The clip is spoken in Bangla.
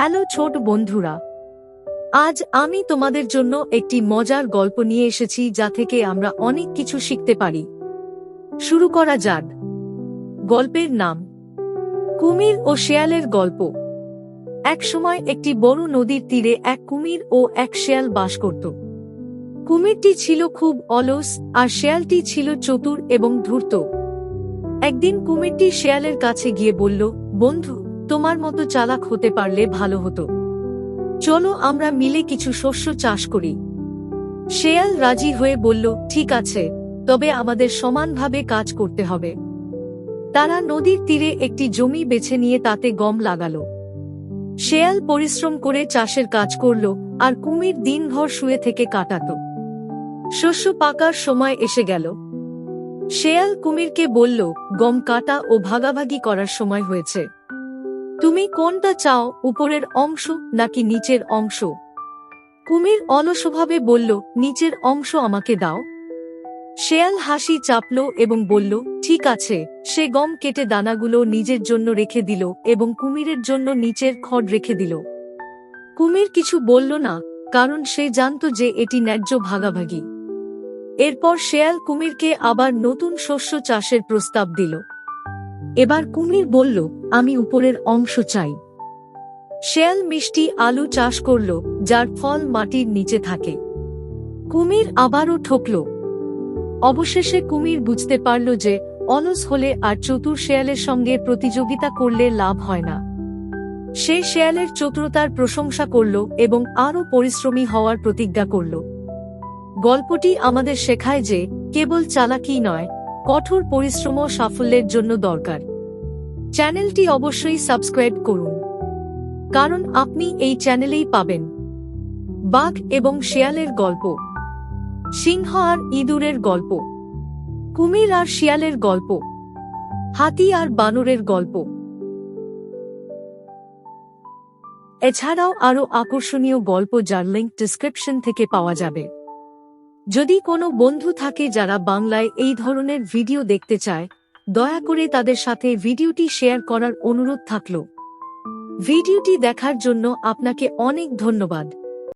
হ্যালো ছোট বন্ধুরা। আজ আমি তোমাদের জন্য একটি মজার গল্প নিয়ে এসেছি যা থেকে আমরা অনেক কিছু শিখতে পারি। শুরু করা যাক। গল্পের নাম, কুমির ও শেয়ালের গল্প। একসময় একটি বড় নদীর তীরে এক কুমির ও এক শেয়াল বাস করত। কুমিরটি ছিল খুব অলস আর শেয়ালটি ছিল চতুর এবং ধূর্ত। একদিন কুমিরটি শেয়ালের কাছে গিয়ে বলল, বন্ধু তোমার মতো চালাক হতে পারলে ভালো হতো। চলো আমরা মিলে কিছু শস্য চাষ করি। শেয়াল রাজি হয়ে বলল, ঠিক আছে, তবে আমাদের সমানভাবে কাজ করতে হবে। তারা নদীর তীরে একটি জমি বেছে নিয়ে তাতে গম লাগাল। শেয়াল পরিশ্রম করে চাষের কাজ করল, আর কুমির দিনভর শুয়ে থেকে কাটাত। শস্য পাকার সময় এসে গেল। শেয়াল কুমিরকে বলল, গম কাটা ও ভাগাভাগি করার সময় হয়েছে। তুমি কোনটা চাও, উপরের অংশ নাকি নিচের অংশ? কুমির অলসভাবে বলল, নিচের অংশ আমাকে দাও। শেয়াল হাসি চাপল এবং বলল, ঠিক আছে। সে গম কেটে দানাগুলো নিজের জন্য রেখে দিল এবং কুমিরের জন্য নিচের খড় রেখে দিল। কুমির কিছু বলল না, কারণ সে জানত যে এটি ন্যায্য ভাগাভাগি। এরপর শেয়াল কুমিরকে আবার নতুন শস্য চাষের প্রস্তাব দিল। এবার কুমির বলল, আমি উপরের অংশ চাই। শেয়াল মিষ্টি আলু চাষ করল, যার ফল মাটির নিচে থাকে। কুমির আবারও ঠকল। অবশেষে কুমির বুঝতে পারল যে, অলস হলে আর চতুর শেয়ালের সঙ্গে প্রতিযোগিতা করলে লাভ হয় না। সে শেয়ালের চতুরতার প্রশংসা করল এবং আরও পরিশ্রমী হওয়ার প্রতিজ্ঞা করল। গল্পটি আমাদের শেখায় যে, কেবল চালাকি নয় কঠোর পরিশ্রমও সাফল্যের জন্য দরকার। চ্যানেলটি অবশ্যই সাবস্ক্রাইব করুন। কারণ আপনি এই চ্যানেলেই পাবেন। বাঘ এবং শেয়ালের গল্প। সিংহ আর ইঁদুরের গল্প। কুমির আর শিয়ালের গল্প। হাতি আর বানরের গল্প। এছাড়াও আরও আকর্ষণীয় গল্প যার লিঙ্ক ডিসক্রিপশন থেকে পাওয়া যাবে। যদি কোনো বন্ধু থাকে যারা বাংলায় এই ধরনের ভিডিও দেখতে চায়, দয়া করে তাদের সাথে ভিডিওটি শেয়ার করার অনুরোধ থাকল। ভিডিওটি দেখার জন্য আপনাকে অনেক ধন্যবাদ।